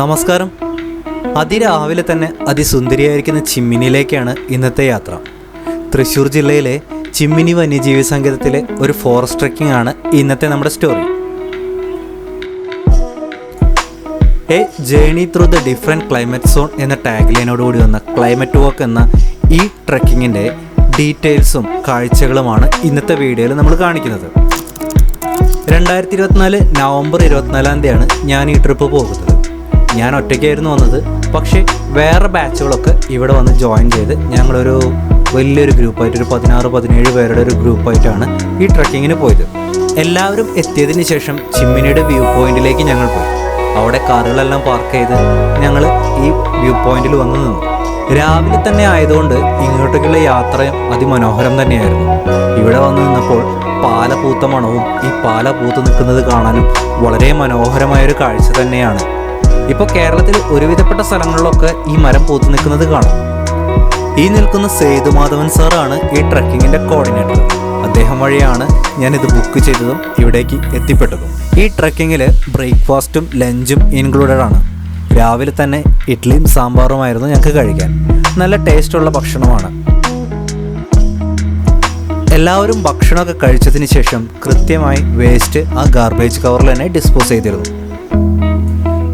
നമസ്കാരം. അതിരാവിലെ തന്നെ അതിസുന്ദരിയായിരിക്കുന്ന ചിമ്മിനിയിലേക്കാണ് ഇന്നത്തെ യാത്ര. തൃശ്ശൂർ ജില്ലയിലെ ചിമ്മിനി വന്യജീവി സങ്കേതത്തിലെ ഒരു ഫോറസ്റ്റ് ട്രക്കിംഗ് ആണ് ഇന്നത്തെ നമ്മുടെ story a journey through the different climate zone എന്ന ടാഗ് ലൈനോടുകൂടി വന്ന ക്ലൈമറ്റ് വാക്ക് എന്ന ഈ ട്രെക്കിങ്ങിന്റെ ഡീറ്റെയിൽസും കാഴ്ചകളുമാണ് ഇന്നത്തെ വീഡിയോയിൽ നമ്മൾ കാണിക്കുന്നത്. രണ്ടായിരത്തി ഇരുപത്തിനാല് നവംബർ ഇരുപത്തിനാലാം തീയതിയാണ് ഞാൻ ഈ ട്രിപ്പ് പോകുന്നത്. ഞാൻ ഒറ്റയ്ക്കായിരുന്നു വന്നത്. പക്ഷേ വേറെ ബാച്ചുകളൊക്കെ ഇവിടെ വന്ന് ജോയിൻ ചെയ്ത് ഞങ്ങളൊരു വലിയൊരു ഗ്രൂപ്പായിട്ട് ഒരു പതിനാറ് പതിനേഴ് പേരുടെ ഒരു ഗ്രൂപ്പായിട്ടാണ് ഈ ട്രക്കിങ്ങിന് പോയത്. എല്ലാവരും എത്തിയതിന് ശേഷം ചിമ്മിനിയുടെ വ്യൂ പോയിന്റിലേക്ക് ഞങ്ങൾ പോയി. അവിടെ കാറുകളെല്ലാം പാർക്ക് ചെയ്ത് ഞങ്ങൾ ഈ വ്യൂ പോയിന്റിൽ വന്നു നിന്നു. രാവിലെ തന്നെ ആയതുകൊണ്ട് ഇങ്ങോട്ടേക്കുള്ള യാത്രയും അതിമനോഹരം തന്നെയായിരുന്നു. ഇവിടെ വന്ന് നിന്നപ്പോൾ പാല പൂത്ത മണവും ഈ പാല പൂത്ത് നിൽക്കുന്നത് കാണാനും വളരെ മനോഹരമായൊരു കാഴ്ച തന്നെയാണ്. ഇപ്പോൾ കേരളത്തിൽ ഒരുവിധപ്പെട്ട സ്ഥലങ്ങളിലൊക്കെ ഈ മരം പൂത്തു നിൽക്കുന്നത് കാണാം. ഈ നിൽക്കുന്ന സേതുമാധവൻ സാറാണ് ഈ ട്രക്കിങ്ങിന്റെ കോർഡിനേറ്റർ അദ്ദേഹം വഴിയാണ് ഞാൻ ഇത് ബുക്ക് ചെയ്തതും ഇവിടേക്ക് എത്തിപ്പെട്ടതും. ഈ ട്രക്കിങ്ങിൽ ബ്രേക്ക്ഫാസ്റ്റും ലഞ്ചും ഇൻക്ലൂഡഡ് ആണ്. രാവിലെ തന്നെ ഇഡ്ഡലിയും സാമ്പാറുമായിരുന്നു ഞങ്ങൾക്ക് കഴിക്കാൻ. നല്ല ടേസ്റ്റുള്ള ഭക്ഷണമാണ്. എല്ലാവരും ഭക്ഷണമൊക്കെ കഴിച്ചതിന് ശേഷം കൃത്യമായി വേസ്റ്റ് ആ ഗാർബേജ് കവറിൽ തന്നെ ഡിസ്പോസ് ചെയ്തിരുന്നു.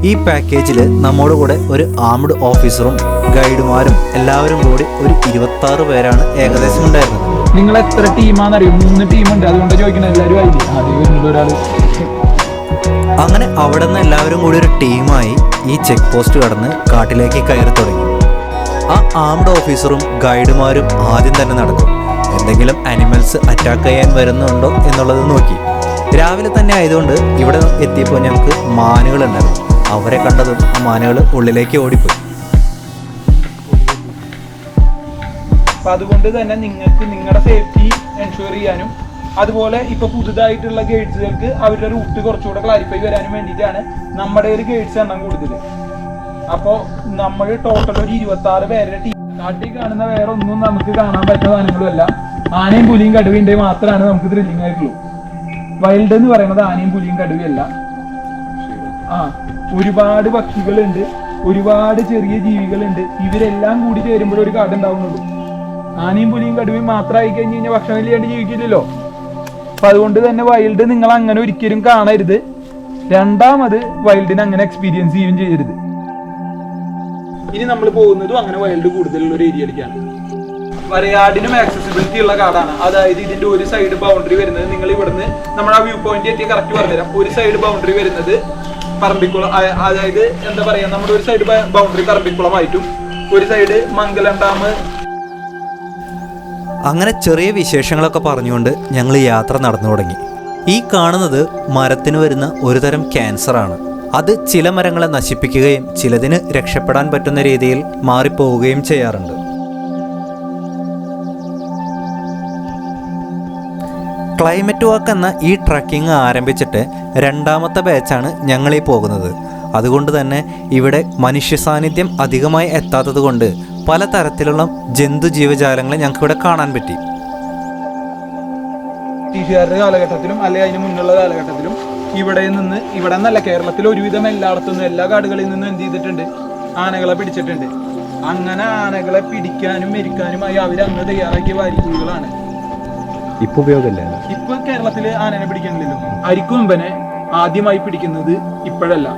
ഈ പാക്കേജിൽ നമ്മുടെ കൂടെ ഒരു ആംഡ് ഓഫീസറും ഗൈഡുമാരും എല്ലാവരും കൂടി ഒരു ഇരുപത്തി ആറ് പേരാണ് ഏകദേശം ഉണ്ടായിരുന്നത്. നിങ്ങൾ എത്ര ടീമാണെന്ന് അറിയും മൂന്ന് ടീമുണ്ട് അതുകൊണ്ട് ചോദിക്കണം എല്ലാവരും ഒരാൾ അങ്ങനെ അവിടെ നിന്ന് എല്ലാവരും കൂടി ഒരു ടീമായി ഈ ചെക്ക് പോസ്റ്റ് കടന്ന് കാട്ടിലേക്ക് കയറി തുടങ്ങി. ആ ആംഡ് ഓഫീസറും ഗൈഡുമാരും ആദ്യം തന്നെ നടക്കും എന്തെങ്കിലും അനിമൽസ് അറ്റാക്ക് ചെയ്യാൻ വരുന്നുണ്ടോ എന്നുള്ളത് നോക്കി. രാവിലെ തന്നെ ആയതുകൊണ്ട് ഇവിടെ എത്തിയപ്പോൾ ഞങ്ങൾക്ക് മാനുകളുണ്ടായിരുന്നു. അവരെ കണ്ടതും ആ മാനുകൾ ഉള്ളിലേക്ക് ഓടിപ്പോയി. അപ്പൊ അതുകൊണ്ട് തന്നെ നിങ്ങൾക്ക് നിങ്ങളുടെ സേഫ്റ്റി എൻഷുർ ചെയ്യാനും അതുപോലെ ഇപ്പൊ പുതുതായിട്ടുള്ള ഗേഡ്സുകൾക്ക് അവരുടെ റൂട്ട് കുറച്ചുകൂടെ ക്ലാരിഫൈ വരാനും വേണ്ടിയിട്ടാണ് നമ്മുടെ ഒരു ഗേഡ്സ് എണ്ണം കൂടുതൽ അപ്പോ നമ്മൾ ടോട്ടൽ ഒരു ഇരുപത്തി ആറ് പേരുടെ ടീം കാണുന്ന വേറെ ഒന്നും നമുക്ക് കാണാൻ പറ്റുന്ന സാധനങ്ങളുമല്ല. ആനയും പുലിയും കടുവിന്റെ മാത്രമാണ് നമുക്ക് ത്രില്ലിംഗ് ആയിട്ടുള്ളൂ. വൈൽഡ് എന്ന് പറയുന്നത് ആനയും പുലിയും കടുവയല്ല ആ ഒരുപാട് പക്ഷികളുണ്ട് ഒരുപാട് ചെറിയ ജീവികളുണ്ട്. ഇവരെല്ലാം കൂടി ചേരുമ്പോൾ ഒരു കാട് ഉണ്ടാവുന്നുള്ളൂ. ആനയും പുലിയും കടുവയും മാത്രമായി കഴിഞ്ഞ് കഴിഞ്ഞാൽ ഭക്ഷണം ഇല്ലാണ്ട് ജീവിക്കില്ലല്ലോ. അപ്പൊ അതുകൊണ്ട് തന്നെ വൈൽഡ് നിങ്ങൾ അങ്ങനെ ഒരിക്കലും കാണരുത്. രണ്ടാമത് വൈൽഡിനെ അങ്ങനെ എക്സ്പീരിയൻസ് ചെയ്യുകയും ചെയ്യരുത്. ഇനി നമ്മൾ പോകുന്നതും അങ്ങനെ വൈൽഡ് കൂടുതലുള്ള ഒരു ഏരിയയിലേക്കാണ് വരയാടിനും ആക്സസിബിലിറ്റി ഉള്ള കാടാണ്. അതായത് ഇതിന്റെ ഒരു സൈഡ് ബൗണ്ടറി വരുന്നത്. നിങ്ങൾ ഇവിടുന്ന് നമ്മൾ ആ വ്യൂ പോയിന്റ് എത്തി കറക്റ്റ് പറഞ്ഞുതരാം. ഒരു സൈഡ് ബൗണ്ടറി വരുന്നത് പറമ്പിക്കുളം അതായത് എന്താ പറയാ നമ്മുടെ ഒരു സൈഡ് ബൗണ്ടറി പറമ്പിക്കുളമായിട്ടും ഒരു സൈഡ് മംഗലം ഡാം. അങ്ങനെ ചെറിയ വിശേഷങ്ങളൊക്കെ പറഞ്ഞുകൊണ്ട് ഞങ്ങൾ യാത്ര നടന്നു തുടങ്ങി. ഈ കാണുന്നത് മരത്തിന് വരുന്ന ഒരുതരം ക്യാൻസറാണ് അത് ചില മരങ്ങളെ നശിപ്പിക്കുകയും ചിലതിന് രക്ഷപ്പെടാൻ പറ്റുന്ന രീതിയിൽ മാറിപ്പോവുകയും ചെയ്യാറുണ്ട്. ക്ലൈമറ്റ് വാക്ക് എന്ന ഈ ട്രക്കിംഗ് ആരംഭിച്ചിട്ട് രണ്ടാമത്തെ ബാച്ചാണ് ഞങ്ങളീ പോകുന്നത്. അതുകൊണ്ട് തന്നെ ഇവിടെ മനുഷ്യ സാന്നിധ്യം അധികമായി എത്താത്തത് കൊണ്ട് പലതരത്തിലുള്ള ജന്തു ജീവജാലങ്ങളെ ഞങ്ങൾക്ക് ഇവിടെ കാണാൻ പറ്റി. ബ്രിട്ടീഷുകാരുടെ കാലഘട്ടത്തിലും അല്ലെങ്കിൽ അതിന് മുന്നുള്ള കാലഘട്ടത്തിലും ഇവിടെ നിന്ന് ഇവിടെ നിന്നല്ല കേരളത്തിൽ ഒരുവിധം എല്ലായിടത്തു നിന്നും എല്ലാ കാടുകളിൽ നിന്നും എന്ത് ചെയ്തിട്ടുണ്ട്? ആനകളെ പിടിച്ചിട്ടുണ്ട്. അങ്ങനെ ആനകളെ പിടിക്കാനും മരിക്കാനുമായി അവർ അന്ന് തയ്യാറാക്കിയ വാരിക്കുഴികളാണ്. ഇപ്പൊ ഉപയോഗമല്ല. ഇപ്പൊ കേരളത്തിൽ ആനനെ പിടിക്കണില്ലല്ലോ അരിക്കൊമ്പനെ ആദ്യമായി പിടിക്കുന്നത് ഇപ്പോഴല്ല.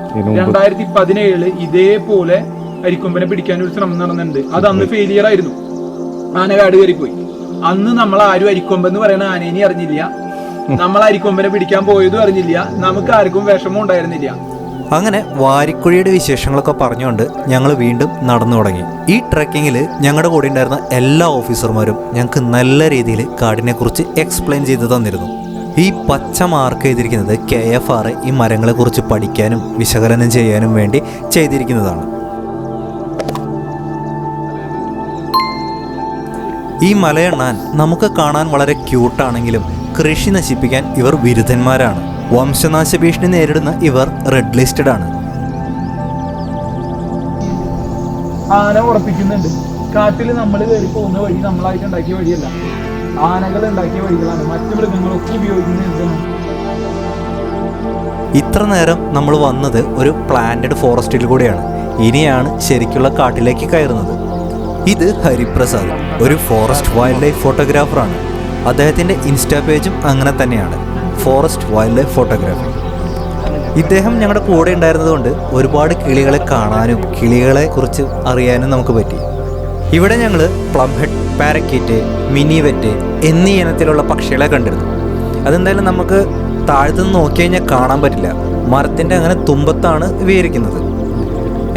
രണ്ടായിരത്തി പതിനേഴിൽ ഇതേപോലെ അരിക്കൊമ്പനെ പിടിക്കാൻ ഒരു ശ്രമം നടന്നിട്ടുണ്ട്. അത് അന്ന് ഫെയിലിയർ ആയിരുന്നു. ആന കാട് കയറിപ്പോയി. അന്ന് നമ്മൾ ആരും അരിക്കൊമ്പെന്ന് പറയുന്ന ആനേനെ അറിഞ്ഞില്ല. നമ്മൾ അരിക്കൊമ്പനെ പിടിക്കാൻ പോയതും അറിഞ്ഞില്ല. നമുക്ക് ആർക്കും വിഷമം ഉണ്ടായിരുന്നില്ല. അങ്ങനെ വാരിക്കുഴിയുടെ വിശേഷങ്ങളൊക്കെ പറഞ്ഞുകൊണ്ട് ഞങ്ങൾ വീണ്ടും നടന്നു തുടങ്ങി. ഈ ട്രക്കിങ്ങിൽ ഞങ്ങളുടെ കൂടെ ഉണ്ടായിരുന്ന എല്ലാ ഓഫീസർമാരും ഞങ്ങൾക്ക് നല്ല രീതിയിൽ കാടിനെക്കുറിച്ച് എക്സ്പ്ലെയിൻ ചെയ്തു തന്നിരുന്നു. ഈ പച്ച മാർക്ക് ചെയ്തിരിക്കുന്നത് കെ എഫ് ആർ ഈ മരങ്ങളെക്കുറിച്ച് പഠിക്കാനും വിശകലനം ചെയ്യാനും വേണ്ടി ചെയ്തിരിക്കുന്നതാണ്. ഈ മലയെണ്ണാൻ നമുക്ക് കാണാൻ വളരെ ക്യൂട്ടാണെങ്കിലും കൃഷി നശിപ്പിക്കാൻ ഇവർ വിരുദ്ധന്മാരാണ്. വംശനാശ ഭീഷണി നേരിടുന്ന ഇവർ റെഡ് ലിസ്റ്റഡ് ആണ്. ആന ഉറപ്പിക്കുന്നുണ്ട്. കാട്ടിൽ നമ്മൾ കയറി പോകുന്ന വഴി നമ്മളായിട്ട് ഉണ്ടാക്കിയ വഴിയല്ല. ആനകൾ ഉണ്ടാക്കിയ വഴികളാണ്. മറ്റു മൃഗങ്ങളൊക്കെ ഉപയോഗിക്കുന്നത് എന്താണ്? ഇത്ര നേരം നമ്മൾ വന്നത് ഒരു പ്ലാന്റഡ് ഫോറസ്റ്റിൽ കൂടെയാണ്. ഇനിയാണ് ശരിക്കുള്ള കാട്ടിലേക്ക് കയറുന്നത്. ഇത് ഹരിപ്രസാദ് ഒരു ഫോറസ്റ്റ് വൈൽഡ് ലൈഫ് ഫോട്ടോഗ്രാഫറാണ് അദ്ദേഹത്തിന്റെ ഇൻസ്റ്റാ പേജും അങ്ങനെ തന്നെയാണ്. Forest wild life photography. ഇദ്ദേഹം ഞങ്ങളുടെ കൂടെ ഉണ്ടായിരുന്നതുകൊണ്ട് ഒരുപാട് കിളികളെ കാണാനും കിളികളെ കുറിച്ച് അറിയാനും നമുക്ക് പറ്റി. ഇവിടെ ഞങ്ങൾ plum head parakeet minivet എന്നീ ഇനത്തിലുള്ള പക്ഷികളെ കണ്ടിരുന്നു. അതെന്തായാലും നമുക്ക് താഴത്തുനിന്ന് നോക്കി കഴിഞ്ഞാൽ കാണാൻ പറ്റില്ല. മരത്തിന്റെ അങ്ങനെ തുമ്പത്താണ് വിവരിക്കുന്നത്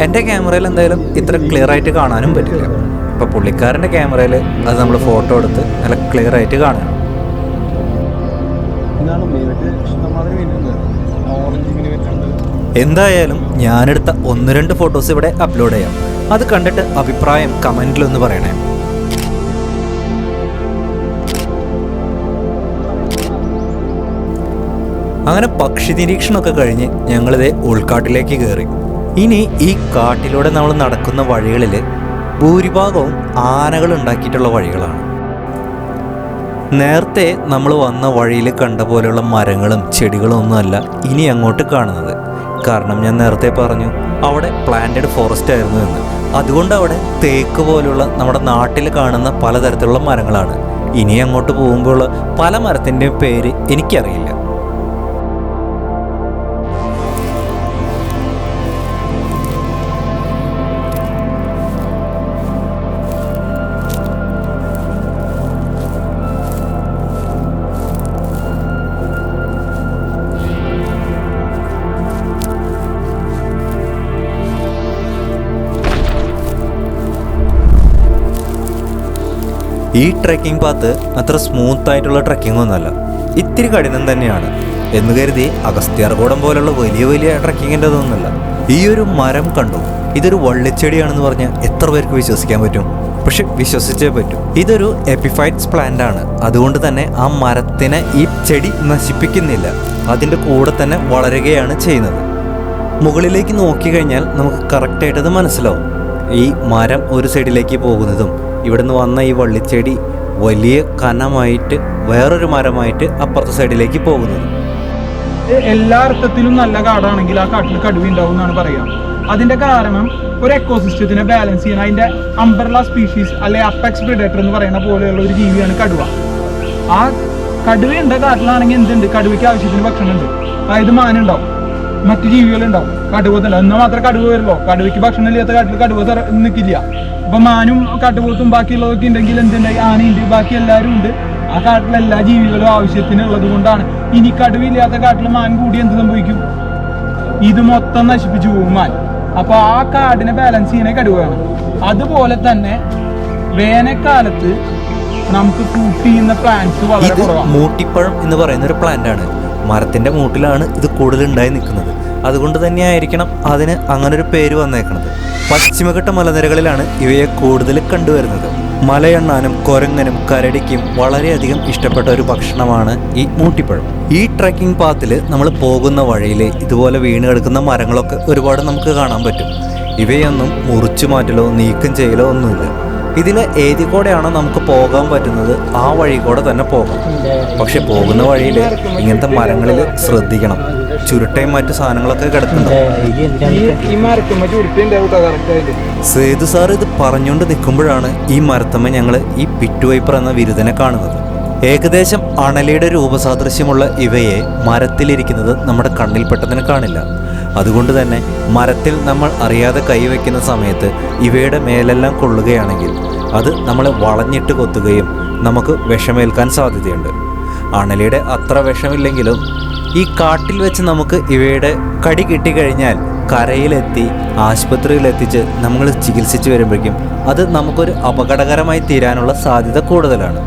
എന്റെ ക്യാമറയിൽ എന്തായാലും ഇത്ര ക്ലിയർ ആയിട്ട് കാണാനും പറ്റില്ല. ഇപ്പോൾ പുള്ളിക്കാരന്റെ ക്യാമറയിൽ അത് നമ്മൾ ഫോട്ടോ എടുത്ത് നല്ല ക്ലിയർ ആയിട്ട് കാണുക. എന്തായാലും ഞാനെടുത്ത ഒന്ന് രണ്ട് ഫോട്ടോസ് ഇവിടെ അപ്ലോഡ് ചെയ്യാം. അത് കണ്ടിട്ട് അഭിപ്രായം കമന്റിലൊന്ന് പറയണേ. അങ്ങനെ പക്ഷി നിരീക്ഷണമൊക്കെ കഴിഞ്ഞ് ഞങ്ങളിതേ ഉൾക്കാട്ടിലേക്ക് കയറി ഇനി ഈ കാട്ടിലൂടെ നമ്മൾ നടക്കുന്ന വഴികളിൽ ഭൂരിഭാഗവും ആനകൾ ഉണ്ടാക്കിയിട്ടുള്ള വഴികളാണ്. നേരത്തെ നമ്മൾ വന്ന വഴിയിൽ കണ്ട പോലെയുള്ള മരങ്ങളും ചെടികളും ഒന്നുമല്ല ഇനി അങ്ങോട്ട് കാണുന്നത്. കാരണം ഞാൻ നേരത്തെ പറഞ്ഞു അവിടെ പ്ലാന്റഡ് ഫോറസ്റ്റ് ആയിരുന്നു എന്ന്. അതുകൊണ്ട് അവിടെ തേക്ക് പോലുള്ള നമ്മുടെ നാട്ടിൽ കാണുന്ന പലതരത്തിലുള്ള മരങ്ങളാണ്. ഇനി അങ്ങോട്ട് പോകുമ്പോൾ പല മരത്തിന്റെയും പേര് എനിക്കറിയില്ല. ഈ ട്രക്കിംഗ് പാത്ത് അത്ര സ്മൂത്ത് ആയിട്ടുള്ള ട്രക്കിംഗ് ഒന്നുമല്ല. ഇത്തിരി കഠിനം തന്നെയാണ്. എന്ന് കരുതി അഗസ്ത്യാർകൂടം പോലുള്ള വലിയ വലിയ ട്രക്കിങ്ങിന്റെ ഇതൊന്നുമല്ല. ഈ ഒരു മരം കണ്ടു. ഇതൊരു വള്ളിച്ചെടിയാണെന്ന് പറഞ്ഞാൽ എത്ര പേർക്ക് വിശ്വസിക്കാൻ പറ്റും? പക്ഷെ വിശ്വസിച്ചേ പറ്റും. ഇതൊരു എപ്പിഫൈറ്റ്സ് പ്ലാന്റ് ആണ്. അതുകൊണ്ട് തന്നെ ആ മരത്തിനെ ഈ ചെടി നശിപ്പിക്കുന്നില്ല. അതിന്റെ കൂടെ തന്നെ വളരുകയാണ് ചെയ്യുന്നത്. മുകളിലേക്ക് നോക്കിക്കഴിഞ്ഞാൽ നമുക്ക് കറക്റ്റായിട്ടത് മനസ്സിലാവും. ഈ മരം ഒരു സൈഡിലേക്ക് പോകുന്നതും ഇവിടുന്ന് വന്ന ഈ വള്ളിച്ചെടി വലിയ കനമായിട്ട് വേറൊരു മരമായിട്ട് അപ്പുറത്തെ സൈഡിലേക്ക് പോകുന്നത്. എല്ലാ അർത്ഥത്തിലും നല്ല കാടാണെങ്കിൽ ആ കാട്ടിൽ കടുവ ഉണ്ടാവും എന്നാണ് പറയാം. അതിന്റെ കാരണം ഒരു എക്കോസിസ്റ്റത്തിനെ ബാലൻസ് ചെയ്യാൻ അതിന്റെ അംബർല സ്പീഷീസ് അല്ലെ അപ്പെക്സ് പ്രിഡേറ്റർ എന്ന് പറയുന്ന പോലെയുള്ള ഒരു ജീവിയാണ് കടുവ. ആ കടുവ ഉണ്ട കാട്ടിലാണെങ്കിൽ എന്തുണ്ട്? കടുവയ്ക്ക് ആവശ്യത്തിന് ഭക്ഷണം ഉണ്ട് അതായത് മാനുണ്ടാവും. മറ്റു ജീവികളുണ്ടാവും. കടുവ തന്നെ എന്നാൽ മാത്രമേ കടുവ വരുള്ളൂ. കടുവയ്ക്ക് ഭക്ഷണം ഇല്ലാത്ത കാട്ടിൽ കടുവ നിൽക്കില്ല അപ്പൊ മാനും കാട്ടുപോത്തും ബാക്കിയുള്ളതൊക്കെ ഉണ്ടെങ്കിൽ എന്തുണ്ടായി? ആനയുണ്ട് ബാക്കി എല്ലാവരും ഉണ്ട്. ആ കാട്ടിലെ എല്ലാ ജീവികളും ആവശ്യത്തിനുള്ളത് കൊണ്ടാണ്. ഇനി കടുവില്ലാത്ത കാട്ടിൽ മാൻ കൂടി എന്ത് സംഭവിക്കും? ഇത് മൊത്തം നശിപ്പിച്ചു പോകും മാൻ. അപ്പൊ ആ കാടിനെ ബാലൻസ് ചെയ്യുന്ന കടുവയാണ് അതുപോലെ തന്നെ വേനൽക്കാലത്ത് നമുക്ക് കൂട്ടിയുന്ന പ്ലാന്റ്സ് വളരെ മൂട്ടിപ്പഴം എന്ന് പറയുന്ന ഒരു പ്ലാന്റ് ആണ്. മരത്തിന്റെ മൂട്ടിലാണ് ഇത് കൂടുതൽ ഉണ്ടായി നിൽക്കുന്നത്. അതുകൊണ്ട് തന്നെയായിരിക്കണം അതിന് അങ്ങനൊരു പേര് വന്നേക്കുന്നത് പശ്ചിമഘട്ട മലനിരകളിലാണ് ഇവയെ കൂടുതൽ കണ്ടുവരുന്നത്. മലയെണ്ണാനും കൊരങ്ങനും കരടിക്കും വളരെയധികം ഇഷ്ടപ്പെട്ട ഒരു ഭക്ഷണമാണ് ഈ മൂട്ടിപ്പഴം ഈ ട്രക്കിംഗ് പാത്തിൽ നമ്മൾ പോകുന്ന വഴിയിൽ ഇതുപോലെ വീണ് കിടക്കുന്ന മരങ്ങളൊക്കെ ഒരുപാട് നമുക്ക് കാണാൻ പറ്റും. ഇവയൊന്നും മുറിച്ചു മാറ്റലോ നീക്കം ചെയ്യലോ ഒന്നുമില്ല. ഇതിലെ ഏതി കൂടെയാണോ നമുക്ക് പോകാൻ പറ്റുന്നത് ആ വഴി കൂടെ തന്നെ പോകാം. പക്ഷെ പോകുന്ന വഴിയിൽ ഇങ്ങനത്തെ മരങ്ങളിൽ ശ്രദ്ധിക്കണം. ചുരുട്ടയും മറ്റു സാധനങ്ങളൊക്കെ കിടക്കുന്നുണ്ട്. സേതു സാർ ഇത് പറഞ്ഞുകൊണ്ട് നിൽക്കുമ്പോഴാണ് ഈ മരത്തമ്മ ഞങ്ങൾ ഈ പിറ്റുവൈപ്പർ എന്ന വിരുദനെ കാണുന്നത്. ഏകദേശം അണലിയുടെ രൂപസാദൃശ്യമുള്ള ഇവയെ മരത്തിലിരിക്കുന്നത് നമ്മുടെ കണ്ണിൽ പെട്ടെന്ന് കാണില്ല. അതുകൊണ്ട് തന്നെ മരത്തിൽ നമ്മൾ അറിയാതെ കൈവയ്ക്കുന്ന സമയത്ത് ഇവയുടെ മേലെല്ലാം കൊള്ളുകയാണെങ്കിൽ അത് നമ്മളെ വളഞ്ഞിട്ട് കൊത്തുകയും നമുക്ക് വിഷമേൽക്കാൻ സാധ്യതയുണ്ട്. അണലിയുടെ അത്ര വിഷമില്ലെങ്കിലും ഈ കാട്ടിൽ വെച്ച് നമുക്ക് ഇവയുടെ കടി കിട്ടിക്കഴിഞ്ഞാൽ കരയിലെത്തി ആശുപത്രിയിലെത്തിച്ച് നമ്മൾ ചികിത്സിച്ച് വരുമ്പോഴേക്കും അത് നമുക്കൊരു അപകടകരമായി തീരാനുള്ള സാധ്യത കൂടുതലാണ്.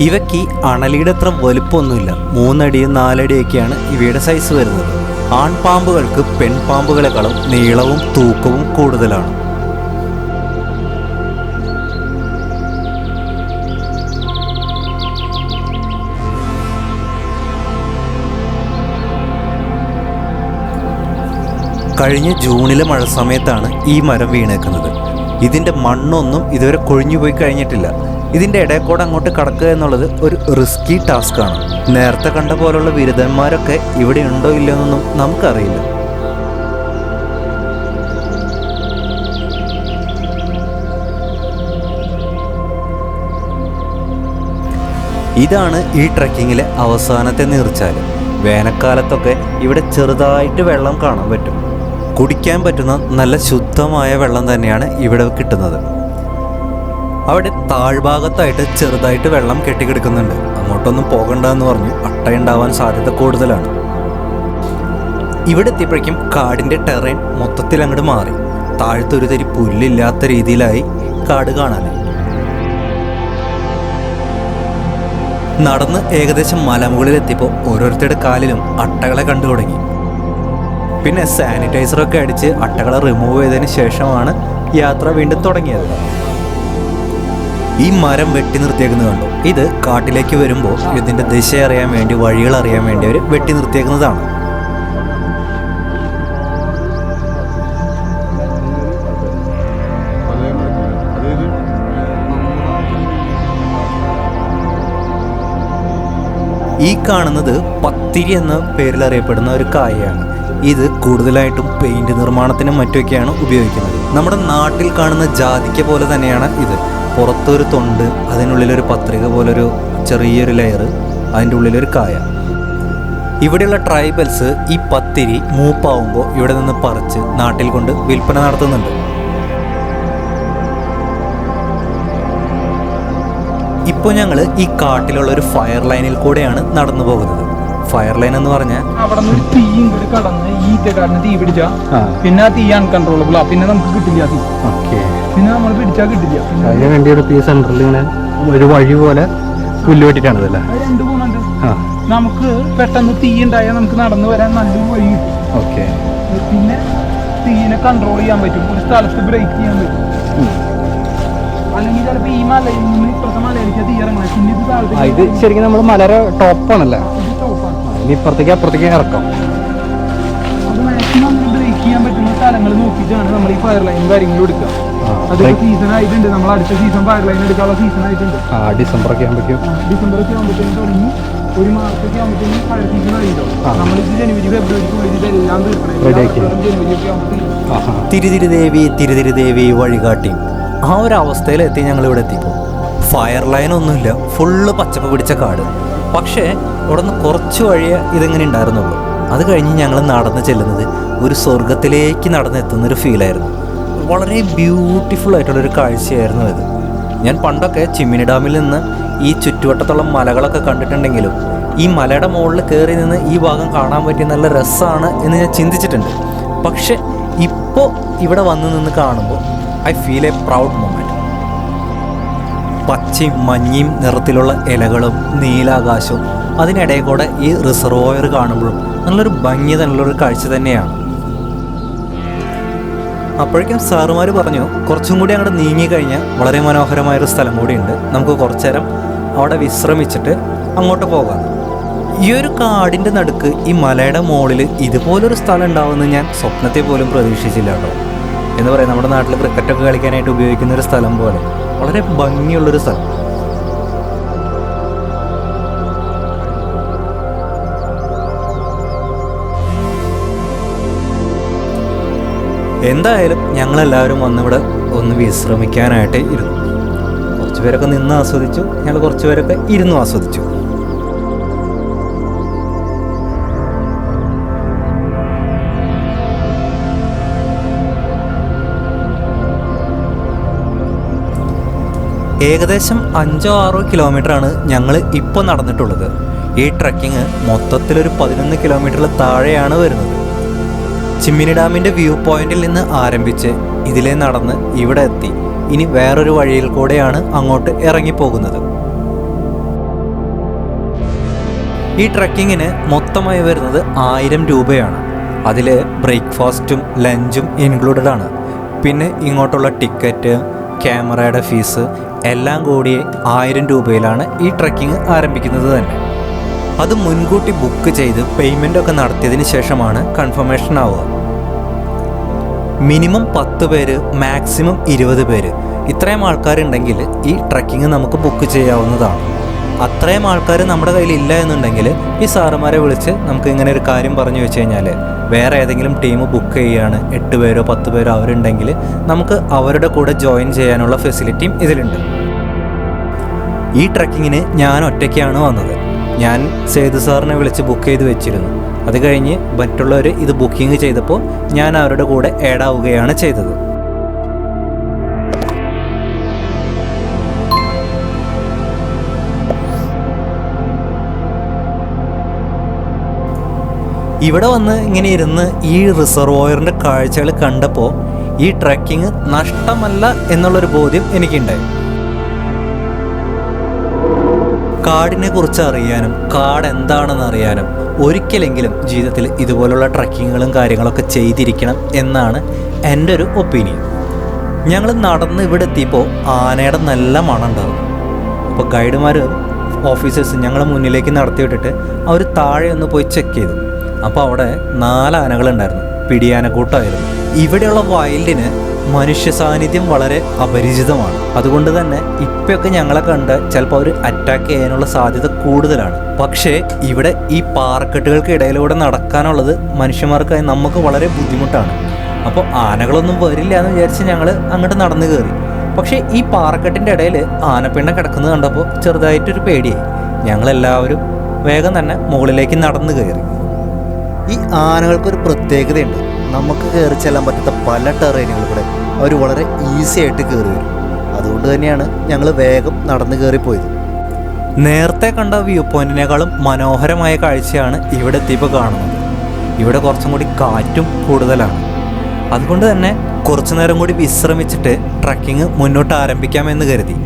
ഇവയ്ക്ക് അണലിയുടെ അത്ര വലുപ്പമൊന്നുമില്ല. മൂന്നടിയും നാലടിയൊക്കെയാണ് ഇവയുടെ സൈസ് വരുന്നത്. ആൺപാമ്പുകൾക്ക് പെൺപാമ്പുകളെക്കാളും നീളവും തൂക്കവും കൂടുതലാണ്. കഴിഞ്ഞ ജൂണിലെ മഴ സമയത്താണ് ഈ മരം വീണേക്കുന്നത്. ഇതിന്റെ മണ്ണൊന്നും ഇതുവരെ കൊഴിഞ്ഞു പോയി കഴിഞ്ഞിട്ടില്ല. ഇതിന്റെ ഇടയിൽ കൂടെ അങ്ങോട്ട് കടക്കുക എന്നുള്ളത് ഒരു റിസ്കി ടാസ്ക്കാണ് നേരത്തെ കണ്ട പോലുള്ള ബിരുദന്മാരൊക്കെ ഇവിടെ ഉണ്ടോ ഇല്ലയോ എന്നൊന്നും നമുക്കറിയില്ല. ഇതാണ് ഈ ട്രക്കിങ്ങിലെ അവസാനത്തെ നീർച്ചാൽ വേനൽക്കാലത്തൊക്കെ ഇവിടെ ചെറുതായിട്ട് വെള്ളം കാണാൻ പറ്റും. കുടിക്കാൻ പറ്റുന്ന നല്ല ശുദ്ധമായ വെള്ളം തന്നെയാണ് ഇവിടെ കിട്ടുന്നത്. അവിടെ താഴ്ഭാഗത്തായിട്ട് ചെറുതായിട്ട് വെള്ളം കെട്ടിക്കിടക്കുന്നുണ്ട്. അങ്ങോട്ടൊന്നും പോകണ്ട എന്ന് പറഞ്ഞു അട്ടയുണ്ടാവാൻ സാധ്യത കൂടുതലാണ്. ഇവിടെ എത്തിയപ്പോഴേക്കും കാടിന്റെ ടെറൈൻ മൊത്തത്തിൽ അങ്ങോട്ട് മാറി. താഴത്തൊരു തരി പുല്ലില്ലാത്ത രീതിയിലായി കാട് കാണാനായി നടന്ന് ഏകദേശം മലമുകളിലെത്തിയപ്പോൾ ഓരോരുത്തരുടെ കാലിലും അട്ടകളെ കണ്ടു തുടങ്ങി. പിന്നെ സാനിറ്റൈസറൊക്കെ അടിച്ച് അട്ടകളെ റിമൂവ് ചെയ്തതിന് ശേഷമാണ് യാത്ര വീണ്ടും തുടങ്ങിയത്. ഈ മരം വെട്ടി നിർത്തിയേക്കുന്നത് കണ്ടോ. ഇത് കാട്ടിലേക്ക് വരുമ്പോൾ ഇതിന്റെ ദിശ അറിയാൻ വേണ്ടി വഴികൾ അറിയാൻ വേണ്ടി അവർ വെട്ടി നിർത്തിയേക്കുന്നതാണ്. ഈ കാണുന്നത് പത്തിരി എന്ന പേരിൽ അറിയപ്പെടുന്ന ഒരു കായയാണ്. ഇത് കൂടുതലായിട്ടും പെയിന്റ് നിർമ്മാണത്തിനും മറ്റുമൊക്കെയാണ് ഉപയോഗിക്കുന്നത്. നമ്മുടെ നാട്ടിൽ കാണുന്ന ജാതിക്ക പോലെ തന്നെയാണ് ഇത്. പുറത്തൊരു തൊണ്ട് അതിനുള്ളിലൊരു പത്രിക പോലൊരു ചെറിയൊരു ലെയർ അതിന്റെ ഉള്ളിലൊരു കായ. ഇവിടെയുള്ള ട്രൈബൽസ് ഈ പത്തിരി മൂപ്പാവുമ്പോൾ ഇവിടെ നിന്ന് പറിച്ച് നാട്ടിൽ കൊണ്ട് വിൽപ്പന നടത്തുന്നുണ്ട്. ഇപ്പോൾ ഞങ്ങൾ ഈ കാട്ടിലുള്ള ഒരു ഫയർ ലൈനിൽ കൂടെയാണ് നടന്നു പോകുന്നത് ഫയർ ലൈൻ എന്ന് പറഞ്ഞാൽ അവിടെ നിന്ന് ഒരു തീ ഇങ്ങോട്ട് കടന്ന് ഈ ഈറ്റക്കാരന് തീ പിടിച്ചാ. പിന്നെ ആ തീ അൺകൺട്രോളബിൾ ആ. പിന്നെ നമുക്ക് കിട്ടില്ല തീ. പിന്നെ നമ്മൾ പിടിച്ചാൽ കിട്ടില്ല. പിന്നെ അതിന് വേണ്ടി ഒരു ഈ സെന്ററിൽ ഇങ്ങനെ ഒരു വഴി പോലെ പുല്ല് വെട്ടിട്ടാണതല്ലേ രണ്ട് ഗുണമുണ്ട് നമുക്ക് പെട്ടെന്ന് തീ ഉണ്ടായാൽ നമുക്ക് നടന്നു വരാൻ നല്ലൊരു വഴി ഓക്കെ. പിന്നെ തീനെ കൺട്രോൾ ചെയ്യാൻ പറ്റും. ഒരു സ്ഥലത്ത് ബ്രേക്ക് ചെയ്യാൻ പറ്റും. അല്ലെങ്കിൽ ചിലപ്പോൾ ഈ മലയിൽ നിന്ന് ഇപ്പുറത്തെ മലയിലേക്ക് തീ ഇറങ്ങണം. പിന്നെ ഇത് ശരിക്കും നമ്മുടെ മലയുടെ ടോപ്പാണല്ലേ ഇനി ഇപ്പുറത്തേക്ക് അപ്പുറത്തേക്ക് ഇറക്കാം. അത് മാക്സിമം ബ്രേക്ക് ചെയ്യാൻ പറ്റുന്ന സ്ഥലങ്ങൾ നോക്കിയിട്ടാണ് നമ്മൾ ഈ ഫയർ കാര്യങ്ങളും എടുക്കുക. സീസൺ ആയിട്ടുണ്ട്. നമ്മൾ അടുത്ത സീസൺ ഫയർ ലൈൻ എടുക്കാനുള്ള സീസൺ ആയിട്ടുണ്ട്. ആ ഡിസംബർ ഒക്കെ ആകുമ്പോഴേക്കും ഡിസംബർ ഒക്കെ ആകുമ്പോഴത്തേക്കും തുടങ്ങി. ഒരു ഒക്കെ ആകുമ്പോഴത്തേക്കും ഫയർ സീസൺ ആയിട്ടോ ആ. നമ്മളിത് ജനുവരി ഫെബ്രുവരിക്കുള്ളിൽ ഇതെല്ലാം തീർക്കണം. ആക്കി. ജനുവരി ഒക്കെ ആകുമ്പോഴത്തേക്കും ആ ആ. തിരുതിരി ദേവി തിരുതിരി ദേവി വഴികാട്ടി. ആ ഒരു അവസ്ഥയിലെത്തി ഞങ്ങൾ ഇവിടെ എത്തിയപ്പോൾ ഫയർ ലൈൻ ഒന്നുമില്ല. ഫുള്ള് പച്ചപ്പ് പിടിച്ച കാട്. പക്ഷേ നിന്ന് കുറച്ച് വഴിയേ ഇതിങ്ങനെ ഉണ്ടായിരുന്നുള്ളൂ. അത് കഴിഞ്ഞ് ഞങ്ങൾ നടന്ന് ചെല്ലുന്നത് ഒരു സ്വർഗത്തിലേക്ക് നടന്നെത്തുന്ന ഒരു ഫീലായിരുന്നു വളരെ ബ്യൂട്ടിഫുൾ ആയിട്ടുള്ളൊരു കാഴ്ചയായിരുന്നു ഇത്. ഞാൻ പണ്ടൊക്കെ ചിമ്മിനി ഡാമിൽ നിന്ന് ഈ ചുറ്റുവട്ടത്തുള്ള മലകളൊക്കെ കണ്ടിട്ടുണ്ടെങ്കിലും ഈ മലയുടെ മുകളിൽ കയറി നിന്ന് ഈ ഭാഗം കാണാൻ പറ്റിയ നല്ല രസമാണ് എന്ന് ഞാൻ ചിന്തിച്ചിട്ടുണ്ട്. പക്ഷെ ഇപ്പോൾ ഇവിടെ വന്ന് നിന്ന് കാണുമ്പോൾ I feel a proud moment പച്ചയും മഞ്ഞയും നിറത്തിലുള്ള ഇലകളും നീലാകാശവും അതിനിടയിൽ കൂടെ ഈ റിസർവോയർ കാണുമ്പോഴും നല്ലൊരു ഭംഗി നല്ലൊരു കാഴ്ച തന്നെയാണ്. അപ്പോഴേക്കും സാറുമാർ പറഞ്ഞു കുറച്ചും കൂടി അങ്ങോട്ട് നീങ്ങി കഴിഞ്ഞാൽ വളരെ മനോഹരമായൊരു സ്ഥലം കൂടിയുണ്ട്. നമുക്ക് കുറച്ചു നേരം അവിടെ വിശ്രമിച്ചിട്ട് അങ്ങോട്ട് പോകാം. ഈ ഒരു കാടിന്റെ നടുക്ക് ഈ മലയുടെ മുകളിൽ ഇതുപോലൊരു സ്ഥലം ഉണ്ടാവുമെന്ന് ഞാൻ സ്വപ്നത്തെ പോലും പ്രതീക്ഷിച്ചില്ല കേട്ടോ. എന്ന് പറയാം നമ്മുടെ നാട്ടിൽ ക്രിക്കറ്റൊക്കെ കളിക്കാനായിട്ട് ഉപയോഗിക്കുന്ന ഒരു സ്ഥലം പോലെ. വളരെ ഭംഗിയുള്ളൊരു സ്ഥലം. എന്തായാലും ഞങ്ങളെല്ലാവരും വന്നിവിടെ ഒന്ന് വിശ്രമിക്കാനായിട്ട് ഇരുന്നു. കുറച്ച് പേരൊക്കെ നിന്ന് ആസ്വദിച്ചു ഞങ്ങൾ കുറച്ച് പേരൊക്കെ ഇരുന്നു ആസ്വദിച്ചു. ഏകദേശം അഞ്ചോ ആറോ ആണ് ഞങ്ങൾ ഇപ്പോൾ നടന്നിട്ടുള്ളത്. ഈ ട്രക്കിങ് മൊത്തത്തിലൊരു പതിനൊന്ന് കിലോമീറ്ററിൽ താഴെയാണ് വരുന്നത്. ചിമ്മിനി ഡാമിന്റെ വ്യൂ പോയിന്റിൽ നിന്ന് ആരംഭിച്ച് ഇതിലേ നടന്ന് ഇവിടെ എത്തി. ഇനി വേറൊരു വഴിയിൽ കൂടെയാണ് അങ്ങോട്ട് ഇറങ്ങിപ്പോകുന്നത്. ഈ ട്രക്കിങ്ങിന് മൊത്തമായി വരുന്നത് ആയിരം രൂപയാണ്. അതിൽ ബ്രേക്ക്ഫാസ്റ്റും ലഞ്ചും ഇൻക്ലൂഡഡ് ആണ്. പിന്നെ ഇങ്ങോട്ടുള്ള ടിക്കറ്റ് ക്യാമറയുടെ ഫീസ് എല്ലാം കൂടി ആയിരം രൂപയിലാണ് ഈ ട്രക്കിംഗ് ആരംഭിക്കുന്നത് തന്നെ. അത് മുൻകൂട്ടി ബുക്ക് ചെയ്ത് പേയ്മെന്റ് ഒക്കെ നടത്തിയതിന് ശേഷമാണ് കൺഫർമേഷൻ ആവുക. മിനിമം പത്ത് പേര് മാക്സിമം ഇരുപത് പേര്. ഇത്രയും ആൾക്കാരുണ്ടെങ്കിൽ ഈ ട്രക്കിംഗ് നമുക്ക് ബുക്ക് ചെയ്യാവുന്നതാണ്. അത്രയും ആൾക്കാർ നമ്മുടെ കയ്യിൽ ഇല്ല എന്നുണ്ടെങ്കിൽ ഈ സാറുമാരെ വിളിച്ച് നമുക്ക് ഇങ്ങനെ ഒരു കാര്യം പറഞ്ഞു വെച്ച് കഴിഞ്ഞാൽ വേറെ ഏതെങ്കിലും ടീം ബുക്ക് ചെയ്യുകയാണ് എട്ട് പേരോ പത്ത് പേരോ അവരുണ്ടെങ്കിൽ നമുക്ക് അവരുടെ കൂടെ ജോയിൻ ചെയ്യാനുള്ള ഫെസിലിറ്റിയും ഇതിലുണ്ട്. ഈ ട്രക്കിങ്ങിന് ഞാൻ ഒറ്റയ്ക്കാണ് വന്നത്. ഞാൻ സേതു സാറിനെ വിളിച്ച് ബുക്ക് ചെയ്ത് വെച്ചിരുന്നു. അത് കഴിഞ്ഞ് മറ്റുള്ളവർ ഇത് ബുക്കിംഗ് ചെയ്തപ്പോൾ ഞാൻ അവരുടെ കൂടെ ആഡ് ആവുകയാണ് ചെയ്തത്. ഇവിടെ വന്ന് ഇങ്ങനെ ഇരുന്ന് ഈ റിസർവോയറിന്റെ കാഴ്ചകൾ കണ്ടപ്പോൾ ഈ ട്രക്കിംഗ് നഷ്ടമല്ല എന്നുള്ളൊരു ബോധ്യം എനിക്കുണ്ടായി. കാടിനെ കുറിച്ച് അറിയാനും കാട് എന്താണെന്ന് അറിയാനും ഒരിക്കലെങ്കിലും ജീവിതത്തിൽ ഇതുപോലുള്ള ട്രക്കിങ്ങുകളും കാര്യങ്ങളൊക്കെ ചെയ്തിരിക്കണം എന്നാണ് എന്റെ ഒരു ഒപ്പീനിയൻ. ഞങ്ങൾ നടന്ന് ഇവിടെ എത്തിയപ്പോൾ ആനയുടെ നല്ല മണം അപ്പോൾ ഗൈഡുമാരും ഓഫീസേഴ്സ് ഞങ്ങളെ മുന്നിലേക്ക് നടത്തി വിട്ടിട്ട് അവർ താഴെ ഒന്ന് പോയി ചെക്ക് ചെയ്തു. അപ്പോൾ അവിടെ നാല് ആനകളുണ്ടായിരുന്നു പിടിയാനക്കൂട്ടമായിരുന്നു ഇവിടെയുള്ള വൈൽഡിന് മനുഷ്യ സാന്നിധ്യം വളരെ അപരിചിതമാണ്. അതുകൊണ്ട് തന്നെ ഇപ്പൊക്കെ ഞങ്ങളെ കണ്ട് ചിലപ്പോൾ അവർ അറ്റാക്ക് ചെയ്യാനുള്ള സാധ്യത കൂടുതലാണ്. പക്ഷേ ഇവിടെ ഈ പാറക്കെട്ടുകൾക്ക് ഇടയിലൂടെ നടക്കാനുള്ളത് മനുഷ്യന്മാർക്കായി നമുക്ക് വളരെ ബുദ്ധിമുട്ടാണ്. അപ്പോൾ ആനകളൊന്നും വരില്ല എന്ന് വിചാരിച്ച് ഞങ്ങൾ അങ്ങോട്ട് നടന്നു കയറി. പക്ഷേ ഈ പാറക്കെട്ടിന്റെ ഇടയിൽ ആനപ്പിണ്ണ കിടക്കുന്നത് കണ്ടപ്പോൾ ചെറുതായിട്ടൊരു പേടിയായി. ഞങ്ങളെല്ലാവരും വേഗം തന്നെ മുകളിലേക്ക് നടന്നു കയറി. ഈ ആനകൾക്കൊരു പ്രത്യേകതയുണ്ട്. നമുക്ക് കയറി ചെല്ലാൻ പറ്റാത്ത പല ടെറൈനുകൾ കൂടെ അവർ വളരെ ഈസി ആയിട്ട് കയറി വരും. അതുകൊണ്ട് തന്നെയാണ് ഞങ്ങൾ വേഗം നടന്നു കയറിപ്പോയത് നേരത്തെ കണ്ട വ്യൂ പോയിന്റിനേക്കാളും മനോഹരമായ കാഴ്ചയാണ് ഇവിടെ എത്തിയപ്പോൾ കാണുന്നത്. ഇവിടെ കുറച്ചും കൂടി കാറ്റും കൂടുതലാണ്. അതുകൊണ്ട് തന്നെ കുറച്ചു നേരം കൂടി വിശ്രമിച്ചിട്ട് ട്രക്കിംഗ് മുന്നോട്ട് ആരംഭിക്കാമെന്ന് കരുതി.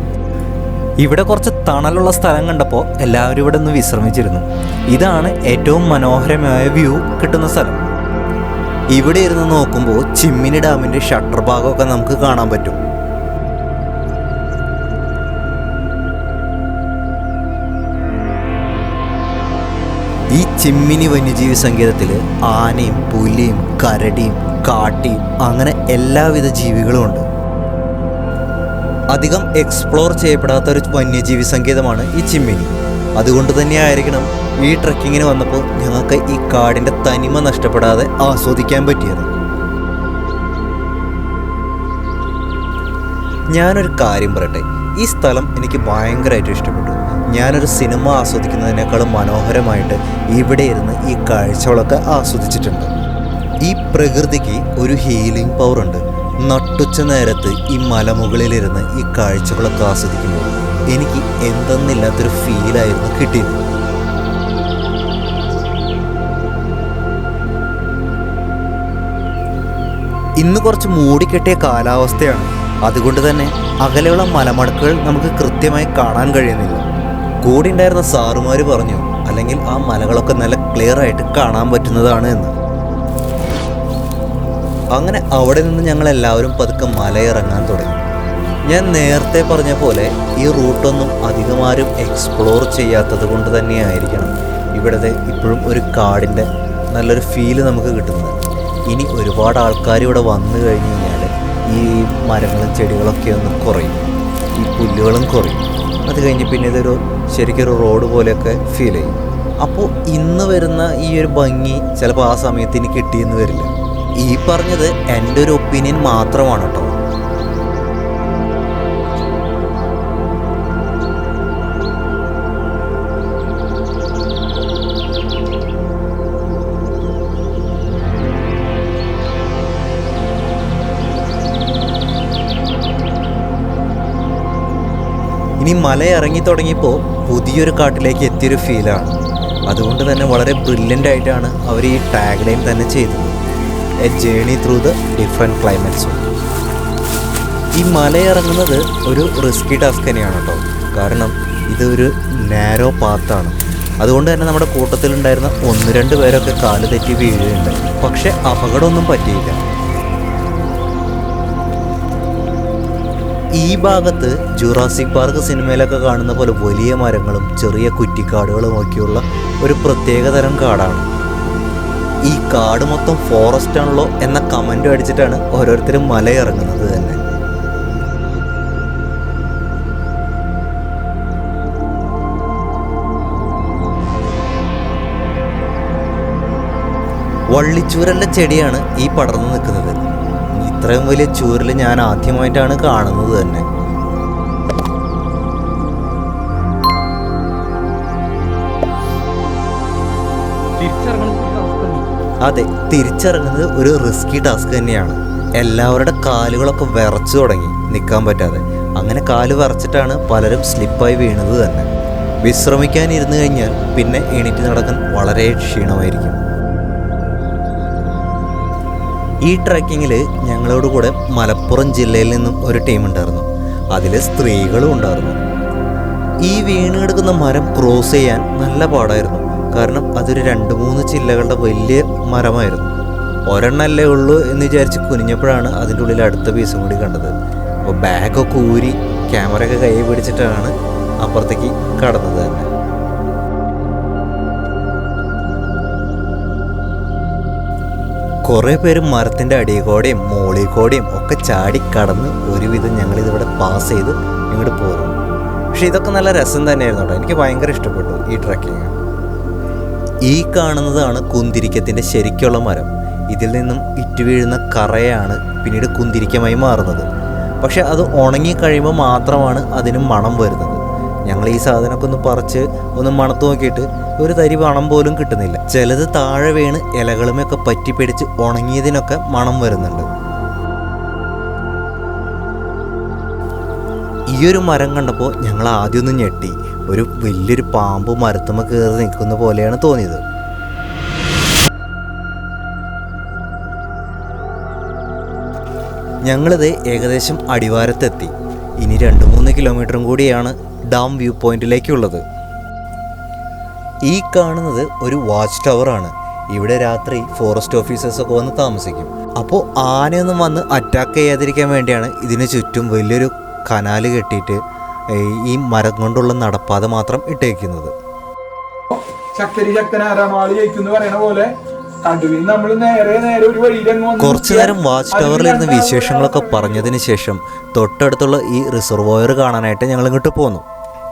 ഇവിടെ കുറച്ച് തണലുള്ള സ്ഥലം കണ്ടപ്പോൾ എല്ലാവരും ഇവിടെ നിന്ന് വിശ്രമിച്ചിരുന്നു. ഇതാണ് ഏറ്റവും മനോഹരമായ വ്യൂ കിട്ടുന്ന സ്ഥലം. ഇവിടെ ഇരുന്ന് നോക്കുമ്പോൾ ചിമ്മിനി ഡാമിന്റെ ഷട്ടർ ഭാഗമൊക്കെ നമുക്ക് കാണാൻ പറ്റും. ഈ ചിമ്മിനി വന്യജീവി സങ്കേതത്തിൽ ആനയും പുലിയും കരടിയും കാട്ടിയും അങ്ങനെ എല്ലാവിധ ജീവികളും ഉണ്ട്. അധികം എക്സ്പ്ലോർ ചെയ്യപ്പെടാത്ത ഒരു വന്യജീവി സങ്കേതമാണ് ഈ ചിമ്മിനി. അതുകൊണ്ട് തന്നെയായിരിക്കണം ഈ ട്രക്കിങ്ങിന് വന്നപ്പോൾ ഞങ്ങൾക്ക് ഈ കാടിന്റെ തനിമ നഷ്ടപ്പെടാതെ ആസ്വദിക്കാൻ പറ്റിയത്. ഞാനൊരു കാര്യം പറയട്ടെ. ഈ സ്ഥലം എനിക്ക് ഭയങ്കരമായിട്ട് ഇഷ്ടപ്പെട്ടു. ഞാനൊരു സിനിമ ആസ്വദിക്കുന്നതിനേക്കാളും മനോഹരമായിട്ട് ഇവിടെ ഇരുന്ന് ഈ കാഴ്ചകളൊക്കെ ആസ്വദിച്ചിട്ടുണ്ട്. ഈ പ്രകൃതിക്ക് ഒരു ഹീലിംഗ് പവർ ഉണ്ട്. നട്ടുച്ച നേരത്ത് ഈ മലമുകളിലിരുന്ന് ഈ കാഴ്ചകളൊക്കെ ആസ്വദിക്കുമ്പോൾ എനിക്ക് എന്തെന്നില്ലാത്തൊരു ഫീലായിരുന്നു കിട്ടിയത്. ഇന്ന് കുറച്ച് മൂടിക്കെട്ടിയ കാലാവസ്ഥയാണ്. അതുകൊണ്ട് തന്നെ അകലെയുള്ള മലമടക്കുകൾ നമുക്ക് കൃത്യമായി കാണാൻ കഴിയുന്നില്ല. കൂടെ ഉണ്ടായിരുന്ന സാറുമാർ പറഞ്ഞു അല്ലെങ്കിൽ ആ മലകളൊക്കെ നല്ല ക്ലിയർ ആയിട്ട് കാണാൻ പറ്റുന്നതാണ് എന്ന്. അങ്ങനെ അവിടെ നിന്ന് ഞങ്ങൾ എല്ലാവരും പതുക്കെ മലയിറങ്ങാൻ തുടങ്ങി. ഞാൻ നേരത്തെ പറഞ്ഞ പോലെ ഈ റൂട്ടൊന്നും അധികമാരും എക്സ്പ്ലോർ ചെയ്യാത്തത് കൊണ്ട് തന്നെയായിരിക്കണം ഇവിടുത്തെ ഇപ്പോഴും ഒരു കാടിന്റെ നല്ലൊരു ഫീൽ നമുക്ക് കിട്ടുന്നത്. ഇനി ഒരുപാട് ആൾക്കാർ ഇവിടെ വന്നു കഴിഞ്ഞ് കഴിഞ്ഞാൽ ഈ മരങ്ങളും ചെടികളൊക്കെ ഒന്ന് കുറയും. ഈ പുല്ലുകളും കുറയും. അത് കഴിഞ്ഞ് പിന്നെ ഇതൊരു ശരിക്കൊരു റോഡ് പോലെയൊക്കെ ഫീൽ ചെയ്യും. അപ്പോൾ ഇന്ന് വരുന്ന ഈ ഒരു ഭംഗി ചിലപ്പോൾ ആ സമയത്ത് ഇനി കിട്ടിയെന്ന് വരില്ല. ഈ പറഞ്ഞത് എന്റെ ഒരു ഒപ്പീനിയൻ മാത്രമാണ് കേട്ടോ. ഇനി മല ഇറങ്ങി തുടങ്ങിയപ്പോൾ പുതിയൊരു കാട്ടിലേക്ക് എത്തിയൊരു ഫീലാണ് അതുകൊണ്ട് തന്നെ വളരെ ബ്രില്യന്റ് ആയിട്ടാണ് അവർ ഈ ടാഗ് ലൈൻ തന്നെ ചെയ്തത്. A journey through the different ക്ലൈമറ്റ്സും ഈ മലയിറങ്ങുന്നത് ഒരു റിസ്കി ടാസ്ക് തന്നെയാണ് കേട്ടോ. കാരണം ഇതൊരു നാരോ പാത്താണ് അതുകൊണ്ട് തന്നെ നമ്മുടെ കൂട്ടത്തിലുണ്ടായിരുന്ന ഒന്ന് രണ്ട് പേരൊക്കെ കാൽ തെറ്റി വീഴുകയുണ്ട് പക്ഷെ അപകടമൊന്നും പറ്റിയില്ല. ഈ ഭാഗത്ത് ജുറാസിക് പാർക്ക് സിനിമയിലൊക്കെ കാണുന്ന പോലെ വലിയ മരങ്ങളും ചെറിയ കുറ്റിക്കാടുകളും ഒക്കെയുള്ള ഒരു പ്രത്യേകതരം കാടാണ്. കാട് മൊത്തം ഫോറസ്റ്റ് ആണല്ലോ എന്ന കമന്റും അടിച്ചിട്ടാണ് ഓരോരുത്തരും മലയിറങ്ങുന്നത് തന്നെ. വള്ളിച്ചൂരന്റെ ചെടിയാണ് ഈ പടർന്നു നിൽക്കുന്നത്. ഇത്രയും വലിയ ചൂരിൽ ഞാൻ ആദ്യമായിട്ടാണ് കാണുന്നത് തന്നെ. തിരിച്ചറിഞ്ഞ അതെ തിരിച്ചിറങ്ങുന്നത് ഒരു റിസ്കി ടാസ്ക് തന്നെയാണ്. എല്ലാവരുടെ കാലുകളൊക്കെ വിറച്ചു തുടങ്ങി നിൽക്കാൻ പറ്റാതെ. അങ്ങനെ കാൽ വിറച്ചിട്ടാണ് പലരും സ്ലിപ്പായി വീണത് തന്നെ. വിശ്രമിക്കാൻ ഇരുന്നു കഴിഞ്ഞാൽ പിന്നെ എണീറ്റ് നടക്കാൻ വളരെ ക്ഷീണമായിരിക്കും. ഈ ട്രക്കിങ്ങിൽ ഞങ്ങളോട് കൂടെ മലപ്പുറം ജില്ലയിൽ നിന്നും ഒരു ടീം ഉണ്ടായിരുന്നു. അതിൽ സ്ത്രീകളും ഉണ്ടായിരുന്നു. ഈ വീണ് കിടക്കുന്ന മരം ക്രോസ് ചെയ്യാൻ നല്ല പാടായിരുന്നു. കാരണം അതൊരു രണ്ട് മൂന്ന് ചില്ലകളുടെ വലിയ മരമായിരുന്നു. ഒരെണ്ണല്ലേ ഉള്ളൂ എന്ന് വിചാരിച്ച് കുനിഞ്ഞപ്പോഴാണ് അതിന്റെ ഉള്ളിൽ അടുത്ത പീസും കൂടി കണ്ടത്. അപ്പോൾ ബാഗൊക്കെ ഊരി ക്യാമറയൊക്കെ കൈ പിടിച്ചിട്ടാണ് അപ്പുറത്തേക്ക് കടന്നത് തന്നെ. കുറേ പേര് മരത്തിന്റെ അടിയിൽക്കൂടെയും മോളിൽ കൂടെയും ഒക്കെ ചാടി കടന്ന് ഒരുവിധം ഞങ്ങളിതിവിടെ പാസ് ചെയ്ത് ഇങ്ങോട്ട് പോകുന്നു പക്ഷേ ഇതൊക്കെ നല്ല രസം തന്നെയായിരുന്നു കേട്ടോ. എനിക്ക് ഭയങ്കര ഇഷ്ടപ്പെട്ടു ഈ ട്രക്കിങ്. ഈ കാണുന്നതാണ് കുന്തിരിക്കത്തിന്റെ ശരിക്കുള്ള മരം. ഇതിൽ നിന്നും ഇറ്റ് വീഴുന്ന കറയാണ് പിന്നീട് കുന്തിരിക്കമായി മാറുന്നത്. പക്ഷെ അത് ഉണങ്ങി കഴിയുമ്പോൾ മാത്രമാണ് അതിന് മണം വരുന്നത്. ഞങ്ങൾ ഈ സാധനമൊക്കെ ഒന്ന് പറിച്ച് ഒന്ന് മണത്ത് നോക്കിയിട്ട് ഒരു തരി മണം പോലും കിട്ടുന്നില്ല. ചിലത് താഴെ വീണ് ഇലകളുമൊക്കെ പറ്റിപ്പിടിച്ച് ഉണങ്ങിയതിനൊക്കെ മണം വരുന്നുണ്ട്. ഈ ഒരു മരം കണ്ടപ്പോൾ ഞങ്ങൾ ആദ്യമൊന്ന് ഞെട്ടി. ഒരു വലിയൊരു പാമ്പ് മരത്തുമ്മ കയറി നിൽക്കുന്ന പോലെയാണ് തോന്നിയത്. ഞങ്ങളിത് ഏകദേശം അടിവാരത്തെത്തി. ഇനി രണ്ട് മൂന്ന് കിലോമീറ്ററും കൂടിയാണ് ഡാം വ്യൂ പോയിന്റിലേക്കുള്ളത്. ഈ കാണുന്നത് ഒരു വാച്ച് ടവറാണ്. ഇവിടെ രാത്രി ഫോറസ്റ്റ് ഓഫീസേഴ്സൊക്കെ വന്ന് താമസിക്കും. അപ്പോൾ ആനയൊന്നും വന്ന് അറ്റാക്ക് ചെയ്യാതിരിക്കാൻ വേണ്ടിയാണ് ഇതിന് ചുറ്റും വലിയൊരു കനാല് കെട്ടിയിട്ട് ഈ- മരം കൊണ്ടുള്ള നടപ്പാത മാത്രം ഇട്ടേക്കുന്നത്. ശക്തരി ശക്തനാരാണോ ആൾ ജയിക്കുന്നു പറയുന്ന പോലെ കുറച്ചു നേരം വാച്ച് ടവറിലിരുന്ന് വിശേഷങ്ങളൊക്കെ പറഞ്ഞതിന് ശേഷം തൊട്ടടുത്തുള്ള ഈ റിസർവോയർ കാണാനായിട്ട് ഞങ്ങൾ ഇങ്ങോട്ട് പോന്നു.